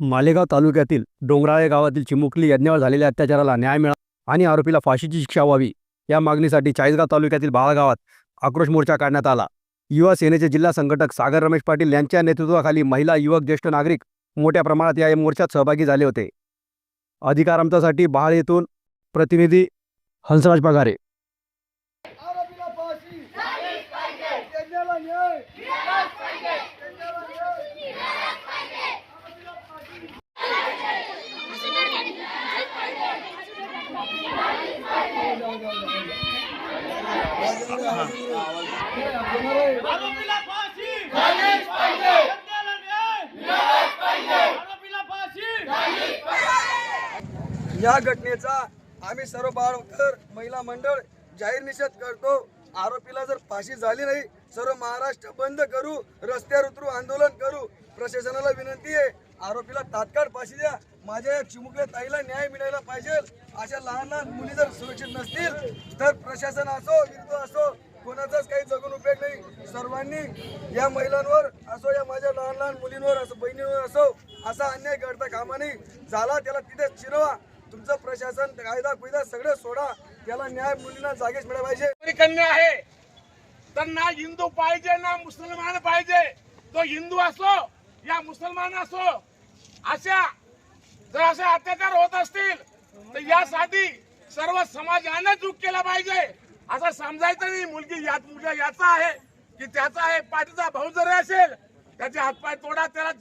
मालेगाव तालुक्यातील डोंगराळे गावातील चिमुकली यज्ञावर झालेल्या अत्याचाराला न्याय मिळावा आणि आरोपीला फाशीची शिक्षा व्हावी या मागणीसाठी चाळीसगाव तालुक्यातील बाळगावात आक्रोश मोर्चा काढण्यात आला. युवा सेनेचे जिल्हा संघटक सागर रमेश पाटील यांच्या नेतृत्वाखाली महिला युवक ज्येष्ठ नागरिक मोठ्या प्रमाणात या मोर्चात सहभागी झाले होते. अधिकार आमच्यासाठी बहाळ येथून प्रतिनिधी हंसराज पगारे आरोपीला फाशी यज्ञाला न्याय यज्ञाला न्याय आरोपीला फाशी आरोपीला फाशी झालीच पाहिजे सत्याला न्याय मिळालाच पाहिजे आरोपीला फाशी या घटनेचा आम्ही सर्व बाळकर महिला मंडळ जाहीर निषेध करतो. आरोपीला जर फाशी झाली नाही सर्व महाराष्ट्र बंद करू रस्त्यावर उतरू आंदोलन करू प्रशासनाला विनंती आहे. आरोपीला तात्काळ फाशी द्या. माझ्या या चिमुकल्या ताईला न्याय मिळायला पाहिजे. अशा लहान लहान मुली जर सुरक्षित नसतील तर प्रशासन असो विरुद्ध असो कोणाचाच काही जगून उपयोग नाही. सर्वांनी या महिलांवर असो या माझ्या लहान लहान मुलींवर असो बहिणींवर असो असा अन्याय घडता कामा नाही झाला त्याला तिथेच चिरवा. तुमचं प्रशासन कायदा कुयदा सगळं सोडा. त्याला न्याय मुलींना जागेच मिळाला पाहिजे. कन्या आहे. तर ना हिंदू पाहिजे ना मुसलमान पाहिजे. तो हिंदू असो या मुसलमान असो अशा जर असे अत्याचार होत असतील तर यासाठी सर्व समाजाने चूक केला पाहिजे. असं समजायचं नाही मुलगी यात मुलगा याचा आहे की त्याचा आहे पाठीचा भाऊ जरी असेल त्याचे हातपाय तोडा त्याला जीव